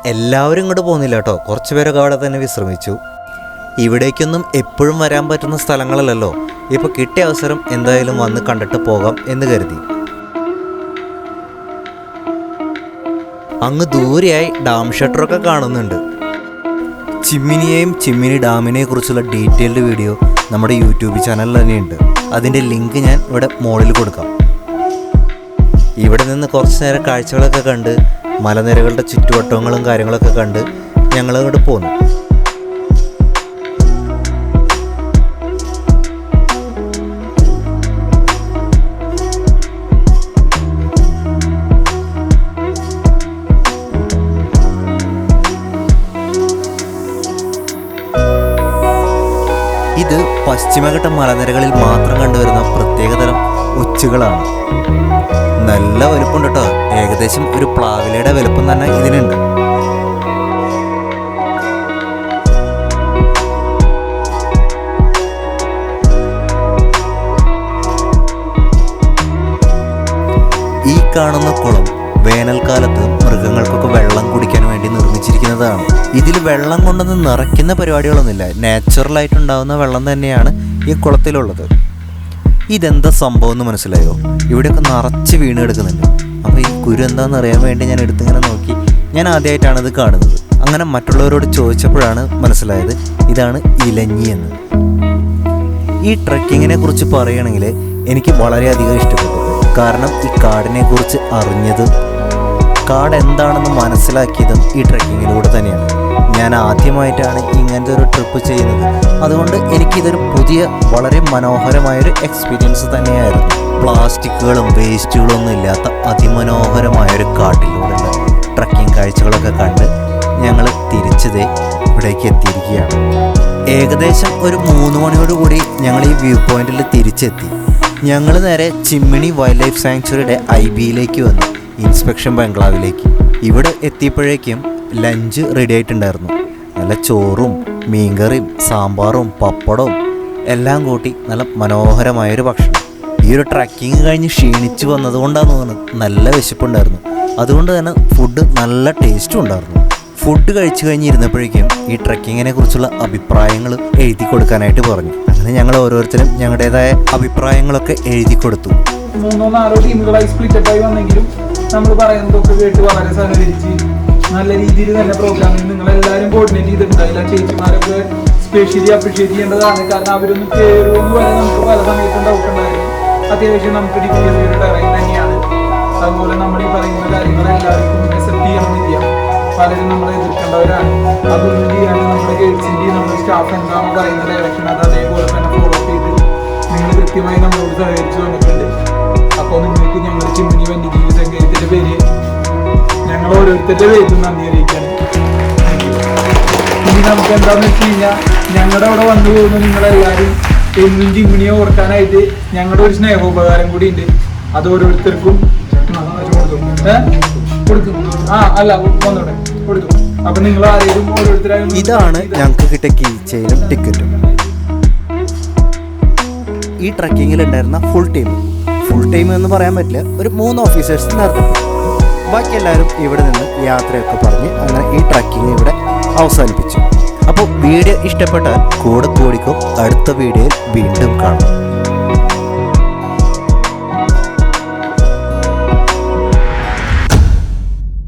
എല്ലാവരും ഇങ്ങോട്ട് പോകുന്നില്ല കേട്ടോ. കുറച്ച് പേരൊക്കെ അവിടെ തന്നെ വിശ്രമിച്ചു. ഇവിടേക്കൊന്നും എപ്പോഴും വരാൻ പറ്റുന്ന സ്ഥലങ്ങളല്ലല്ലോ. ഇപ്പോൾ കിട്ടിയ അവസരം എന്തായാലും വന്ന് കണ്ടിട്ട് പോകാം എന്ന് കരുതി. അങ്ങ് ദൂരെയായി ഡാം ഷട്ടറൊക്കെ കാണുന്നുണ്ട്. ചിമ്മിനിയെയും ചിമ്മിനി ഡാമിനെ കുറിച്ചുള്ള ഡീറ്റെയിൽഡ് വീഡിയോ നമ്മുടെ യൂട്യൂബ് ചാനലിൽ തന്നെയുണ്ട്. അതിന്റെ ലിങ്ക് ഞാൻ ഇവിടെ മോളിൽ കൊടുക്കാം. ഇവിടെ നിന്ന് കുറച്ച് നേരം കാഴ്ചകളൊക്കെ കണ്ട് മലനിരകളുടെ ചുറ്റുവട്ടങ്ങളും കാര്യങ്ങളൊക്കെ കണ്ട് ഞങ്ങൾ അങ്ങോട്ട് പോന്നു. പശ്ചിമഘട്ട മലനിരകളിൽ മാത്രം കണ്ടുവരുന്ന പ്രത്യേകതരം ഒച്ചുകളാണ് നല്ല വലുപ്പമുണ്ട് കേട്ടോ ഏകദേശം ഒരു പ്ലാവിലയുടെ വലുപ്പം തന്നെ ഇതിനുണ്ട്. ഈ കാണുന്ന കുളം വേനൽക്കാലത്ത് മൃഗങ്ങൾക്കൊക്കെ വെള്ളം കുടിക്കാൻ വേണ്ടി നിർമ്മിച്ചിരിക്കുന്നതാണ്. ഇതിൽ വെള്ളം കൊണ്ടൊന്നും നിറയ്ക്കുന്ന പരിപാടികളൊന്നുമില്ല. നാച്ചുറലായിട്ടുണ്ടാകുന്ന വെള്ളം തന്നെയാണ് ഈ കുളത്തിലുള്ളത്. ഇതെന്താ സംഭവം എന്ന് മനസ്സിലായോ? ഇവിടെയൊക്കെ നിറച്ച് വീണ് കിടക്കുന്നുണ്ട് അപ്പോൾ ഈ കുരു എന്താണെന്ന് അറിയാൻ വേണ്ടി ഞാൻ എടുത്തിങ്ങനെ നോക്കി. ഞാൻ ആദ്യമായിട്ടാണ് ഇത് കാണുന്നത്. അങ്ങനെ മറ്റുള്ളവരോട് ചോദിച്ചപ്പോഴാണ് മനസ്സിലായത് ഇതാണ് ഇലഞ്ഞി എന്ന്. ഈ ട്രക്കിങ്ങിനെ കുറിച്ച് പറയുകയാണെങ്കിൽ എനിക്ക് വളരെയധികം ഇഷ്ടപ്പെട്ടു. കാരണം ഈ കാടിനെ കുറിച്ച് അറിഞ്ഞത് കാട് എന്താണെന്ന് മനസ്സിലാക്കിയതും ഈ ട്രക്കിങ്ങിലൂടെ തന്നെയാണ്. ഞാൻ ആദ്യമായിട്ടാണ് ഇങ്ങനത്തെ ഒരു ട്രിപ്പ് ചെയ്യുന്നത്. അതുകൊണ്ട് എനിക്കിതൊരു പുതിയ വളരെ മനോഹരമായൊരു എക്സ്പീരിയൻസ് തന്നെയായിരുന്നു. പ്ലാസ്റ്റിക്കുകളും വേസ്റ്റുകളും ഒന്നും ഇല്ലാത്ത അതിമനോഹരമായൊരു കാട്ടിലൂടെയുള്ള ട്രക്കിംഗ് കാഴ്ചകളൊക്കെ കണ്ട് ഞങ്ങൾ തിരിച്ചതേ ഇവിടേക്ക് എത്തിയിരിക്കുകയാണ്. ഏകദേശം ഒരു മൂന്ന് മണിയോടുകൂടി ഞങ്ങൾ ഈ വ്യൂ പോയിന്റിൽ തിരിച്ചെത്തി. ഞങ്ങൾ നേരെ ചിമ്മിണി വൈൽഡ് ലൈഫ് സാങ്ച്വറിയുടെ ഐ ബിയിലേക്ക് വന്നു ഇൻസ്പെക്ഷൻ ബംഗ്ലാവിലേക്ക്. ഇവിടെ എത്തിയപ്പോഴേക്കും ലഞ്ച് റെഡി ആയിട്ടുണ്ടായിരുന്നു. നല്ല ചോറും മീൻകറിയും സാമ്പാറും പപ്പടവും എല്ലാം കൂട്ടി നല്ല മനോഹരമായൊരു ഭക്ഷണം. ഈ ഒരു ട്രക്കിങ് കഴിഞ്ഞ് ക്ഷീണിച്ച് വന്നതുകൊണ്ടാണെന്ന് തോന്നുന്നത് നല്ല വിശപ്പുണ്ടായിരുന്നു. അതുകൊണ്ട് തന്നെ ഫുഡ് നല്ല ടേസ്റ്റും ഉണ്ടായിരുന്നു. ഫുഡ് കഴിച്ചു കഴിഞ്ഞിരുന്നപ്പോഴേക്കും ഈ ട്രക്കിങ്ങിനെ കുറിച്ചുള്ള അഭിപ്രായങ്ങൾ എഴുതി കൊടുക്കാനായിട്ട് പറഞ്ഞു. അങ്ങനെ ഞങ്ങൾ ഓരോരുത്തരും ഞങ്ങളുടേതായ അഭിപ്രായങ്ങളൊക്കെ എഴുതി കൊടുത്തു. മൂന്നോ നാലോ ടീമുകളായി സ്പ്ലിറ്റ് ആയി വന്നെങ്കിലും നമ്മൾ പറയുന്നതൊക്കെ കേട്ട് വളരെ സഹകരിച്ച് നല്ല രീതിയിൽ തന്നെ പ്രോഗ്രാമിൽ നിങ്ങൾ എല്ലാവരും കോർഡിനേറ്റ് ചെയ്തിട്ടുണ്ടായില്ല ചേച്ചിമാരൊക്കെ സ്പെഷ്യലി അപ്രീഷിയേറ്റ് ചെയ്യേണ്ടതാണ്. കാരണം അവരൊന്നും കയറുമെന്ന് വരെ നമുക്ക് പല സമയത്തും ഡൗട്ട് ഉണ്ടായിരുന്നു. അത്യാവശ്യം നമുക്ക് ഡിഗ്രി ടെറൈൻ തന്നെയാണ്. അതുപോലെ നമ്മൾ ഈ പറയുന്ന കാര്യങ്ങൾ എല്ലാവർക്കും അക്സെപ്റ്റ് ചെയ്യണമെന്നില്ല. പലരും നമ്മളെ എതിർക്കേണ്ടവരാണ്. അതൊന്നും ചെയ്യാണ്ട് നമ്മുടെ ഗേൾസിന്റെ നമ്മുടെ സ്റ്റാഫ് എന്താണോ പറയുന്ന ഡയറക്ഷൻ അത് അതേപോലെ തന്നെ ഫോളോ ചെയ്ത് നിങ്ങൾ കൃത്യമായി നമ്മളോട് സഹകരിച്ചു വന്നിട്ടുണ്ട്. അപ്പോൾ നിങ്ങൾക്ക് ഞങ്ങൾ ചിമ്മിനി ഓരോരുത്തരുടെ പേരിലും നന്ദി അറിയിക്കാൻ. ഇനി നമുക്ക് എന്താന്ന് വെച്ച് കഴിഞ്ഞാൽ ഞങ്ങളുടെ അവിടെ വന്നു പോകുന്ന നിങ്ങളെല്ലാവരും എന്നും ചിമ്മിനിയെ ഓർക്കാനായിട്ട് ഞങ്ങളുടെ ഒരു സ്നേഹോപകാരം കൂടി ഉണ്ട്. അത് ഓരോരുത്തർക്കും ആ, കൊടുക്കും. ഏ? ആ അല്ല വന്നോട്ടെ. കൊടുക്കും അപ്പൊ നിങ്ങൾ ആരെങ്കിലും ഓരോരുത്തരായി ഇതാണ് ഞങ്ങൾക്ക് കിട്ടിയ കീച്ചയിലും ടിക്കറ്റും ഈ ട്രക്കിങ്ങിൽ ഉണ്ടായിരുന്ന ഫുൾ ടീം ഫുൾ ടൈം എന്ന് പറയാൻ പറ്റില്ല ഒരു മൂന്ന് ഓഫീസേഴ്സ് നടത്തും ബാക്കി എല്ലാവരും ഇവിടെ നിന്ന് യാത്രയൊക്കെ പറഞ്ഞ് അങ്ങനെ ഈ ട്രക്കിംഗ് ഇവിടെ അവസാനിപ്പിച്ചു. അപ്പോൾ വീഡിയോ ഇഷ്ടപ്പെട്ടാൽ കൂടെ കൂടിക്കും. അടുത്ത വീഡിയോയിൽ വീണ്ടും കാണാം.